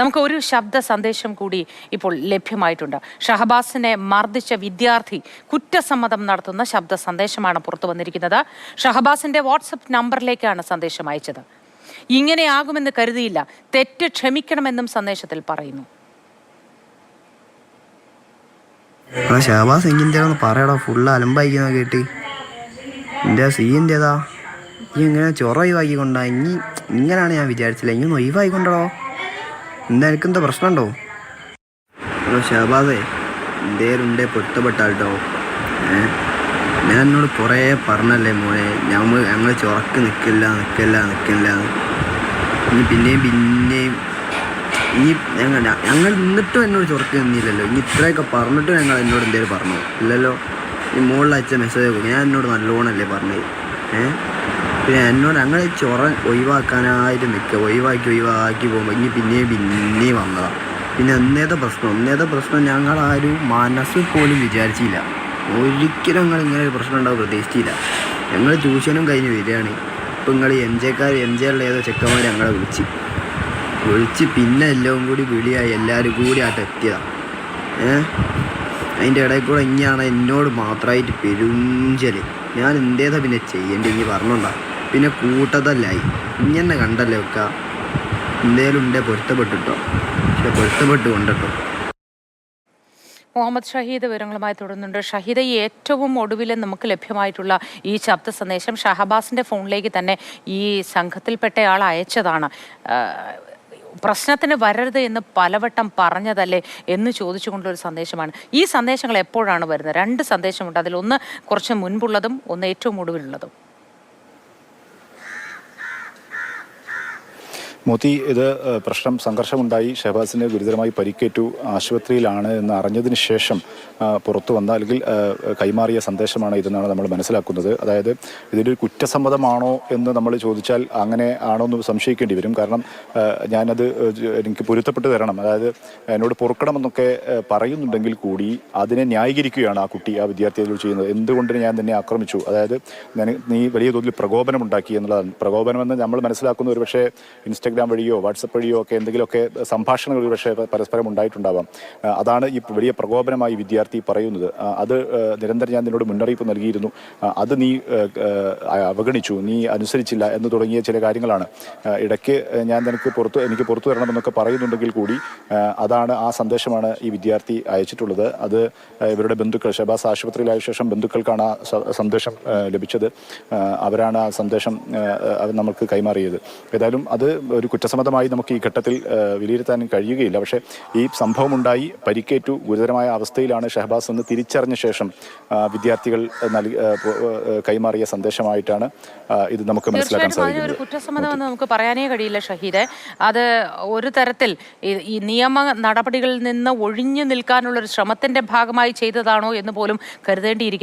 നമുക്ക് ഒരു ശബ്ദ സന്ദേശം കൂടി ഇപ്പോൾ ലഭ്യമായിട്ടുണ്ട്. ഷഹബാസിനെ മർദ്ദിച്ച വിദ്യാർത്ഥി കുറ്റസമ്മതം നടത്തുന്ന ശബ്ദ സന്ദേശമാണ് പുറത്തു വന്നിരിക്കുന്നത്. ഷഹബാസിന്റെ വാട്സപ്പ് നമ്പറിലേക്കാണ് സന്ദേശം അയച്ചത്. ഇങ്ങനെയാകുമെന്ന് കരുതിയില്ല. തെറ്റ് ക്ഷമിക്കണമെന്നും സന്ദേശത്തിൽ പറയുന്നു. ഷഹബാസ് ഒന്ന് പറയടാ. ഫുള്ള് അലമ്പായിക്കുന്ന കേട്ടി. എന്റെ സീന്റെതാ ഇങ്ങനെ ചൊറ ഒഴിവാക്കിക്കൊണ്ടാ. ഇനി ഇങ്ങനെയാണ് ഞാൻ വിചാരിച്ചില്ല ഒന്ന് ഒഴിവായിക്കൊണ്ടോ എന്താ പ്രശ്നമുണ്ടോ? ഹലോ ഷഹബാദേ എന്തേലും ഉണ്ടേ പൊരുത്തപ്പെട്ടാട്ടോ ഞാൻ എന്നോട് കുറേ പറഞ്ഞല്ലേ മോനെ ഞങ്ങൾ ഞങ്ങൾ ചുറക്ക് നിൽക്കില്ല നിൽക്കില്ല നിൽക്കില്ല ഇനി പിന്നെയും പിന്നെയും ഇനി ഞങ്ങൾ ഞങ്ങൾ നിന്നിട്ടും എന്നോട് ചുറക്ക് നിന്നില്ലല്ലോ. ഇനി ഇത്രയൊക്കെ പറഞ്ഞിട്ടും ഞങ്ങൾ എന്നോട് എന്തേലും പറഞ്ഞു? ഇല്ലല്ലോ. ഈ മുകളിൽ അയച്ച മെസ്സേജ് ഞാൻ എന്നോട് നല്ലോണമല്ലേ പറഞ്ഞത്. ഏ? പിന്നെ എന്നോട് ഞങ്ങൾ ചൊറ ഒഴിവാക്കാനായിട്ട് നിൽക്കുക. ഒഴിവാക്കി ഒഴിവാക്കി പോകുമ്പോൾ ഇനി പിന്നെയും പിന്നെയും വന്നതാണ് പിന്നെ ഒന്നേത്തെ പ്രശ്നം ഒന്നേത്തെ പ്രശ്നം ഞങ്ങളാരും മനസ്സിൽ പോലും വിചാരിച്ചില്ല. ഒരിക്കലും ഞങ്ങൾ ഇങ്ങനെ ഒരു പ്രശ്നം ഉണ്ടാവും പ്രതീക്ഷിച്ചില്ല. ഞങ്ങൾ ട്യൂഷനും കഴിഞ്ഞ് വരികയാണ്. ഇപ്പം നിങ്ങൾ എം ജെക്കാർ എം ഉള്ള ഏതോ ചെക്കന്മാർ ഞങ്ങളെ വിളിച്ച്. വിളിച്ച് പിന്നെ എല്ലാം കൂടി വിളിയായി എല്ലാവരും കൂടി ആട്ട് എത്തിയതാണ് ഏ? അതിന്റെ ഇടയിൽ കൂടെ ഇനിയാണ് എന്നോട് മാത്രമായിട്ട് പെരുഞ്ചൽ. ഞാൻ എന്തേതാ പിന്നെ ചെയ്യേണ്ടി ഇനി പറഞ്ഞോണ്ടാ. പിന്നെ കൂട്ടതല്ലായി ഇനി എന്നെ കണ്ടല്ലേ വെക്ക എന്തേലും ഉണ്ടേ പൊരുത്തപ്പെട്ടിട്ടോ? പക്ഷെ പൊരുത്തപ്പെട്ട് കൊണ്ടിട്ടോ മുഹമ്മദ് ഷഹീദ് വിവരങ്ങളുമായി തുടരുന്നുണ്ട് ഷഹീദ് ഈ ഏറ്റവും ഒടുവിൽ നമുക്ക് ലഭ്യമായിട്ടുള്ള ഈ ശബ്ദ സന്ദേശം ഷഹബാസിന്റെ ഫോണിലേക്ക് തന്നെ ഈ സംഘത്തിൽപ്പെട്ടയാൾ അയച്ചതാണ്. പ്രശ്നത്തിന് വരരുത് എന്ന് പലവട്ടം പറഞ്ഞതല്ലേ എന്ന് ചോദിച്ചുകൊണ്ടുള്ള ഒരു സന്ദേശമാണ്. ഈ സന്ദേശങ്ങൾ എപ്പോഴാണ് വരുന്നത്? രണ്ട് സന്ദേശമുണ്ട്. അതിലൊന്ന് കുറച്ച് മുൻപുള്ളതും ഒന്ന് ഏറ്റവും ഒടുവിലുള്ളതും. മോത്തി ഇത് പ്രശ്നം സംഘർഷമുണ്ടായി. ഷഹബാസിന് ഗുരുതരമായി പരിക്കേറ്റു. ആശുപത്രിയിലാണ് എന്ന് അറിഞ്ഞതിന് ശേഷം പുറത്തു വന്ന അല്ലെങ്കിൽ കൈമാറിയ സന്ദേശമാണ് ഇതെന്നാണ് നമ്മൾ മനസ്സിലാക്കുന്നത്. അതായത് ഇതൊരു കുറ്റസമ്മതമാണോ എന്ന് നമ്മൾ ചോദിച്ചാൽ അങ്ങനെ ആണോ എന്ന് സംശയിക്കേണ്ടി വരും. കാരണം ഞാനത് എനിക്ക് പൊരുത്തപ്പെട്ട് തരണം. അതായത് എന്നോട് പൊറുക്കണമെന്നൊക്കെ പറയുന്നുണ്ടെങ്കിൽ കൂടി അതിനെ ന്യായീകരിക്കുകയാണ് ആ കുട്ടി ആ വിദ്യാർത്ഥി അതിൽ ചെയ്യുന്നത്. എന്തുകൊണ്ട് ഞാൻ നിന്നെ ആക്രമിച്ചു? അതായത് നീ വലിയ തോതിൽ പ്രകോപനം ഉണ്ടാക്കി എന്നുള്ളതാണ് പ്രകോപനമെന്ന് നമ്മൾ മനസ്സിലാക്കുന്ന ഒരു പക്ഷേ ഇൻസ്റ്റഗ്രാം വഴിയോ വാട്സപ്പ് വഴിയോ ഒക്കെ എന്തെങ്കിലുമൊക്കെ സംഭാഷണങ്ങൾ ഒരുപക്ഷെ പരസ്പരം ഉണ്ടായിട്ടുണ്ടാവാം. അതാണ് ഈ വലിയ പ്രകോപനമായി വിദ്യാർത്ഥി പറയുന്നത്. അത് നിരന്തരം ഞാൻ നിന്നോട് മുന്നറിയിപ്പ് നൽകിയിരുന്നു. അത് നീ അവഗണിച്ചു നീ അനുസരിച്ചില്ല എന്ന് തുടങ്ങിയ ചില കാര്യങ്ങളാണ്. ഇടയ്ക്ക് ഞാൻ നിനക്ക് പുറത്ത് എനിക്ക് പുറത്തു വരണമെന്നൊക്കെ പറയുന്നുണ്ടെങ്കിൽ കൂടി അതാണ് ആ സന്ദേശമാണ് ഈ വിദ്യാർത്ഥി അയച്ചിട്ടുള്ളത്. അത് ഇവരുടെ ബന്ധുക്കൾ ഷബാസ് ആശുപത്രിയിലായ ശേഷം ബന്ധുക്കൾക്കാണ് ആ സന്ദേശം ലഭിച്ചത്. അവരാണ് ആ സന്ദേശം നമുക്ക് കൈമാറിയത്. ഏതായാലും അത് ഒരു കുറ്റസമ്മതമായി നമുക്ക് ഈ ഘട്ടത്തിൽ വിലയിരുത്താൻ കഴിയുകയില്ല. പക്ഷേ ഈ സംഭവമുണ്ടായി പരിക്കേറ്റു ഗുരുതരമായ അവസ്ഥയിലാണ് ഷഹബാസ് എന്ന് തിരിച്ചറിഞ്ഞ ശേഷം വിദ്യാർത്ഥികൾ നൽകി കൈമാറിയ സന്ദേശമായിട്ടാണ് ഇത് നമുക്ക് മനസ്സിലാക്കാൻ സാധിക്കുന്നത്. കുറ്റസമ്മതമെന്ന് നമുക്ക് പറയാനേ കഴിയില്ല ഷഹീദെ. അത് ഒരു തരത്തിൽ ഈ- ഈ നിയമ നടപടികളിൽ നിന്ന് ഒഴിഞ്ഞു നിൽക്കാനുള്ള ഒരു ശ്രമത്തിന്റെ ഭാഗമായി ചെയ്തതാണോ എന്ന് പോലും കരുതേണ്ടിയിരിക്കുന്നു.